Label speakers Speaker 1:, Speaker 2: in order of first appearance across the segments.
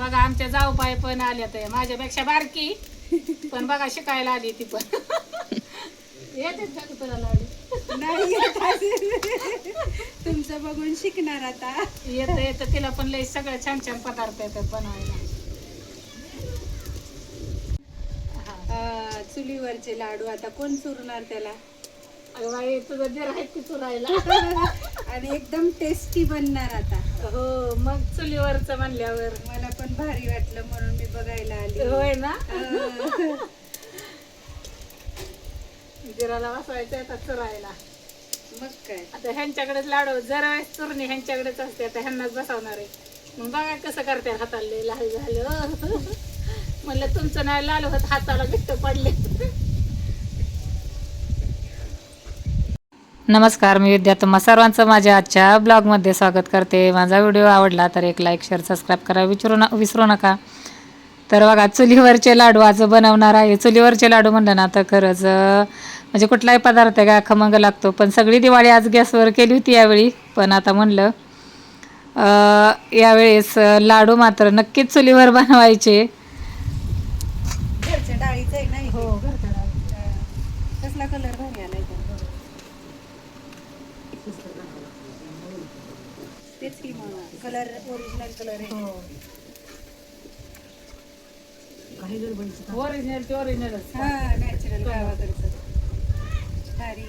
Speaker 1: बघा आमच्या जाऊबाई पण आल्या तर माझ्यापेक्षा बारकी. पण बघा शिकायला आली ती पण. येते का ग तुला लाडू?
Speaker 2: नाही येत असेल. तुमचं बघून शिकणार आता.
Speaker 1: येतं येतं. तिला पण लय सगळं छान छान पदार्थ येतात बनवायला. हा.
Speaker 2: अं, चुलीवरचे लाडू आता कोण चुरणार त्याला?
Speaker 1: अगं बाई तुझं जे राहत की चुरायला.
Speaker 2: आणि एकदम टेस्टी बनणार आता.
Speaker 1: हो मग चुलीवरच म्हणल्यावर.
Speaker 2: मला पण भारी वाटलं म्हणून मी बघायला आली.
Speaker 1: होय ना?
Speaker 2: अं,
Speaker 1: जिराला बसवायचं आता चुरायला
Speaker 2: मग काय?
Speaker 1: आता ह्यांच्याकडेच लाडू जर वेळेस चुरणी ह्यांच्याकडेच असते आता ह्यांनाच बसवणार आहे. मग बघा कसं करते हाताला लाल झालं. म्हणलं तुमचं नाही लाल होत हाताला गिट्ट पडले.
Speaker 3: नमस्कार मी विद्या तुम्हा सर्वांचं माझ्या आजच्या ब्लॉगमध्ये स्वागत करते. माझा व्हिडिओ आवडला तर एक लाईक शेअर सबस्क्राईब करा. विचारू न विसरू नका. तर बघा चुलीवरचे लाडू आज बनवणार आहे. चुलीवरचे लाडू म्हणलं ना तर खरंच म्हणजे कुठलाही पदार्थ आहे का खमंग लागतो. पण सगळी दिवाळी आज गॅसवर केली होती यावेळी. पण आता म्हणलं यावेळेस लाडू मात्र नक्कीच चुलीवर बनवायचे.
Speaker 1: हो.
Speaker 2: कसला कलर. तेच की मग कलर ओरिजिनल कलर आहे.
Speaker 1: हो ओरिजिनल ते ओरिजिनलच
Speaker 2: हा नॅचरल गावाकडचं भारी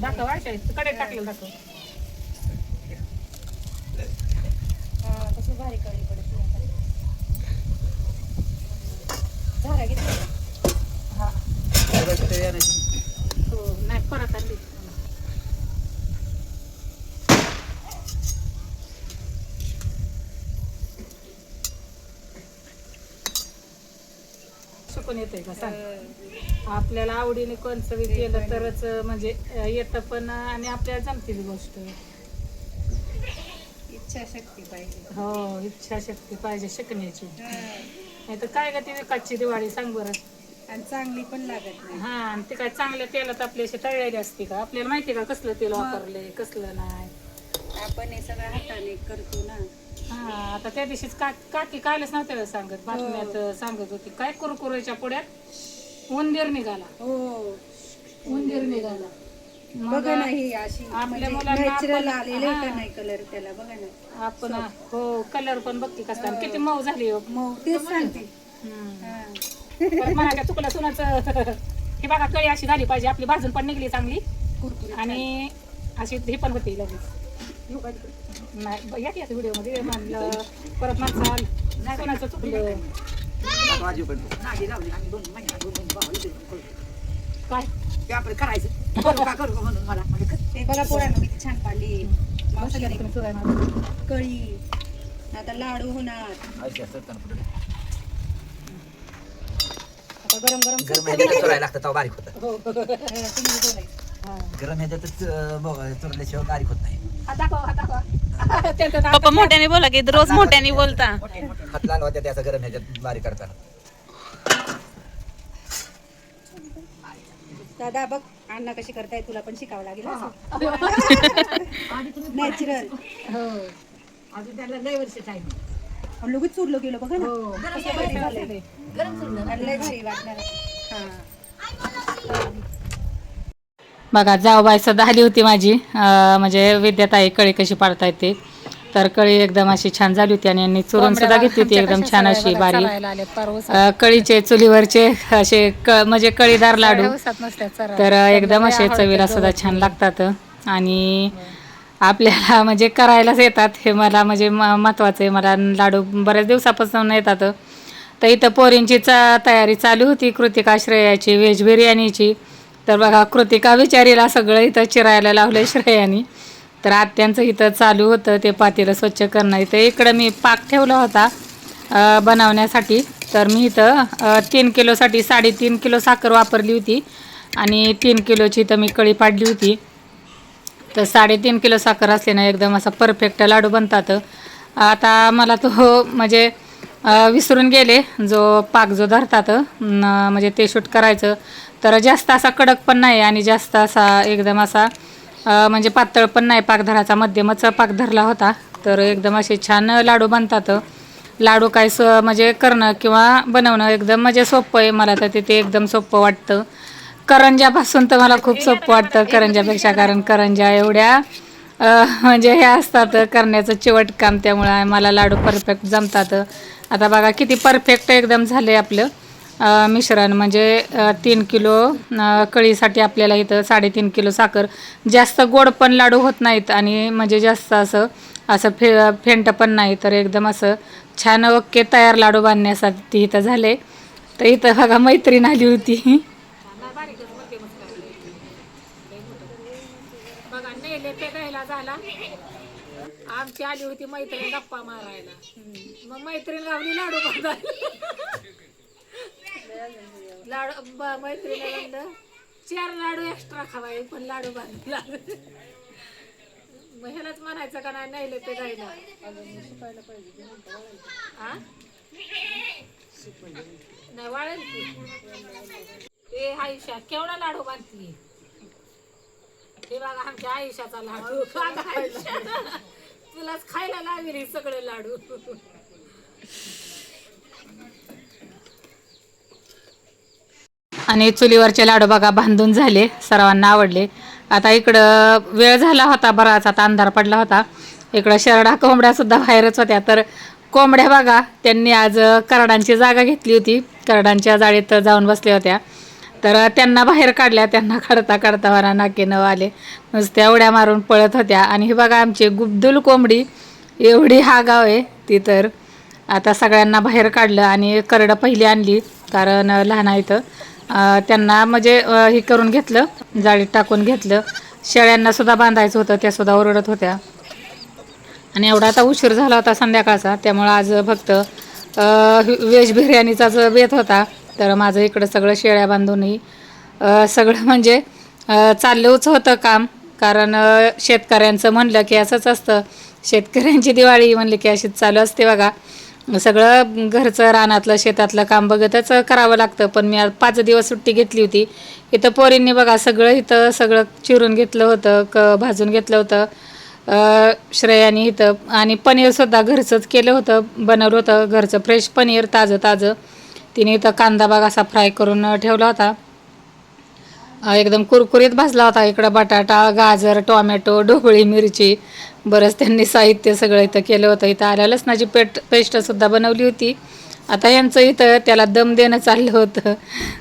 Speaker 1: दाखवकडे टाकलं दाखव.
Speaker 2: हा, कसं भारी कळी पडते. झाला घेतला
Speaker 1: हो नाही परत आली शिकून येते का? सांग. आपल्याला आवडीने कोणचं बी केलं तरच म्हणजे येतं पण आणि आपल्याला जमते बी गोष्ट.
Speaker 2: इच्छाशक्ती पाहिजे.
Speaker 1: हो इच्छाशक्ती पाहिजे शिकण्याची. नाही तर काय का ती विकासची दिवाळी सांग बरं.
Speaker 2: आणि चांगली पण लागत नाही.
Speaker 1: हा आणि ते काय चांगल्या तेलात आपली अशी तळलेली असते का? आपल्याला माहिती का कसलं तेल वापरले कसलं नाही?
Speaker 2: आपण हे सगळं हाताने करतो ना.
Speaker 1: हा आता त्या दिवशीच का काकी कालच नव्हत्या सांगत बातम्यात सांगत होती काय कुरकुरेच्या पुढ्यात उंदीर निघाला.
Speaker 2: हो.
Speaker 1: उंदीर निघाला. मग
Speaker 2: बघा ना ही अशी
Speaker 1: आपल्या मुलांना
Speaker 2: नॅचरल
Speaker 1: आपण-
Speaker 2: आलेलं आहे का
Speaker 1: हा.
Speaker 2: नाही कलर त्याला बघा ना.
Speaker 1: आपण हो कलर पण बघते कसं आणि किती मऊ झाली हो.
Speaker 2: मग तेच सांगते.
Speaker 1: हम्म.
Speaker 2: हा.
Speaker 1: परत सुनाचं हे बघा कळी अशी झाली पाहिजे. आपली भाजून पण निघली चांगली.
Speaker 2: कुरकुरीत
Speaker 1: आणि अशी ही पण होती लगेच. नाही या की व्हिडिओमध्ये म्हणलं परत माणसाल कोणाचं चुकलं काय
Speaker 2: ते बघा पोरांना किती छान पाडली मावशीने
Speaker 1: तुम्ही सुद्धा ना.
Speaker 2: कळी आता लाडू होणार आता गरम गरम
Speaker 4: गरम लागतं तेव्हा बारीक होतं
Speaker 1: हो
Speaker 2: तुम्ही बोलायचं
Speaker 4: गरम ह्याच्यातच चोरल्याशिवाय बारीक होत नाही.
Speaker 1: हा हा.
Speaker 3: पप्पा मोठ्याने बोला की रोज मोठ्याने बोलता.
Speaker 4: हात लाल होत्या त्याचा गरम ह्याच्यात बारीक करताना
Speaker 2: दादा बघ अण्णा कशी करताय तुला पण शिकावं लागेल नॅचरल
Speaker 1: हो. अजून त्याला लय वर्ष टाइम
Speaker 2: लगेच चुरलं गेलं बघा ना.
Speaker 1: हो.
Speaker 2: झालंय. आणि लय भारी वाटणार हा.
Speaker 3: बघा जाऊबाई सुद्धा आली होती माझी. म्हणजे विद्याताई कळी कशी पाडता येते तर कळी एकदम अशी छान झाली होती आणि यांनी चुरून सुद्धा घेतली होती एकदम छान अशी बारी. कळीचे चुलीवरचे असे क म्हणजे कळीदार लाडू. तर एकदम असे चवीला सुद्धा छान लागतात. आणि आपल्याला म्हणजे करायलाच येतात. हे मला म्हणजे म- महत्त्वाचं आहे. मला लाडू बऱ्याच दिवसापासून येतात. तर इथं पोरींची चा तयारी चालू होती कृतिका श्रेयाची व्हेज बिर्याणीची. तर बघा कृतिका विचारीला सगळं इथं चिरायला लावलं श्रेयानी. तर आत्यांचं इथं चालू होतं ते पातेलं स्वच्छ करणं. इथं इकडं मी पाक ठेवला होता बनवण्यासाठी. तर मी इथं तीन किलोसाठी साडेतीन किलो साखर वापरली होती आणि तीन किलोची इथं मी कळी पाडली होती. तर साडेतीन किलो साखर असल्यानं ना एकदम असा परफेक्ट लाडू बनतात. आता मला तो म्हणजे विसरून गेले. जो पाक जो धरतात म्हणजे ते शूट करायचं. तर जास्त असा कडक पण नाही आणि जास्त असा एकदम असा म्हणजे पातळ पण नाही पाक धराचा मध्यमच पाक धरला होता. तर एकदम असे छान लाडू बनतात. लाडू काय स म्हणजे करणं किंवा बनवणं एकदम म्हणजे सोपं आहे. मला तर तिथे एकदम सोपं वाटतं. करंजापासून तर मला खूप सोपं वाटतं करंजापेक्षा कारण करंजा एवढ्या म्हणजे हे असतात करण्याचं चिवट काम त्यामुळं मला लाडू परफेक्ट जमतात. आता बघा किती परफेक्ट एकदम झाले आपलं. मिश्रण म्हणजे तीन किलो कळीसाठी आपल्याला इथं साडेतीन किलो साखर. जास्त गोड पण लाडू होत नाहीत आणि म्हणजे जास्त असं असं फे फेंट पण नाही. तर एकदम असं छान ओके तयार लाडू बांधण्यासाठी इथं झाले तर इथं बघा मैत्रीण आली होती
Speaker 1: बघा नेले ते गायला झाला आमची आली होती मैत्रीण गप्पा मारायला. मग मैत्रीण गावली लाडू बांधायला लाडू मैत्रीण मैत्रीला म्हणलं चार लाडू एक्स्ट्रा खावाय पण लाडू बांधला मग ह्यालाच म्हणायचं का नाही नाही ते गायला हा? नाही वाळेल की. ए आयुष्या केवढा लाडू बांधली हे बघा आमच्या आयुष्याचा लाडू. तुलाच खायला लावेल हे सगळे लाडू.
Speaker 3: आणि चुलीवरचे लाडू बघा बांधून झाले सर्वांना आवडले. आता इकडं वेळ झाला होता बराच आता अंधार पडला होता. इकडं शरडा कोंबड्या सुद्धा बाहेरच होत्या. तर कोंबड्या बघा त्यांनी आज करडांची जागा घेतली होती. करडांच्या जाळीत जाऊन बसल्या होत्या. तर त्यांना बाहेर काढल्या त्यांना काढता काढता मला नाकेनं आले नुसत्या उड्या मारून पळत होत्या. आणि ही बघा आमची गुबदुल कोंबडी एवढी हा गाव आहे ती तर. आता सगळ्यांना बाहेर काढलं आणि करडं पहिली आणली कारण लहान आहेत त्यांना म्हणजे हे करून घेतलं जाळीत टाकून घेतलं. शेळ्यांना सुद्धा बांधायचं होतं त्या सुद्धा ओरडत होत्या. आणि एवढा आता उशीर झाला होता संध्याकाळचा त्यामुळं आज फक्त अं, व्हेज बिर्याणीचाच बेत होता. तर माझं इकडं सगळं शेळ्या बांधूनही सगळं म्हणजे चाललंच होतं काम. कारण शेतकऱ्यांचं म्हणलं की असंच असतं. शेतकऱ्यांची दिवाळी म्हणली की अशीच चालू असते बघा. सगळं घरचं रानातलं शेतातलं काम बघतच करावं लागतं. पण मी आज पाच दिवस सुट्टी घेतली होती. इथं पोरींनी बघा सगळं इथं सगळं चिरून घेतलं होतं क भाजून घेतलं होतं. श्रेयाने इथं आणि पनीरसुद्धा घरचंच केलं होतं बनवलं होतं. घरचं फ्रेश पनीर ताजं ताजं तिने इथं कांदा बाग असा फ्राय करून ठेवला होता. एकदम कुरकुरीत भाजला होता. इकडं बटाटा गाजर टोमॅटो ढोबळी मिरची बरंच त्यांनी साहित्य सगळं इथं केलं होतं. इथं आल्या लसणाची पेट पेस्टसुद्धा बनवली होती. आता यांचं इथं त्याला दम देणं चाललं होतं.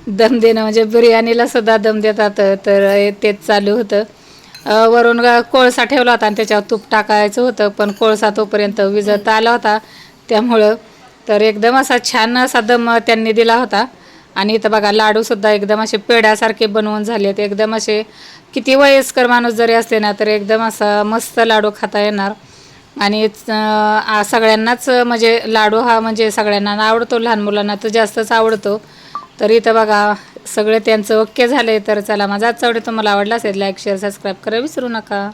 Speaker 3: दम देणं म्हणजे बिर्याणीला सुद्धा दम देतात तर तेच चालू होतं. वरून कोळसा ठेवला होता आणि त्याच्यावर तूप टाकायचं होतं पण कोळसा तोपर्यंत विजत आला होता. त्यामुळं तर एकदम असा छान असा दम त्यांनी दिला होता. आणि इथं बघा लाडूसुद्धा एकदम असे पेड्यासारखे बनवून झालेत. एकदम असे किती वयस्कर माणूस जरी असले ना तर एकदम असा मस्त लाडू खाता येणार. आणि सगळ्यांनाच म्हणजे लाडू हा म्हणजे सगळ्यांना आवडतो लहान मुलांना तर जास्तच आवडतो. तर इथं बघा सगळे त्यांचं ओके झाले तर चला माझा आजचा व्हिडिओ तुम्हाला आवडला असेल लाईक शेअर सबस्क्राईब करा विसरू नका.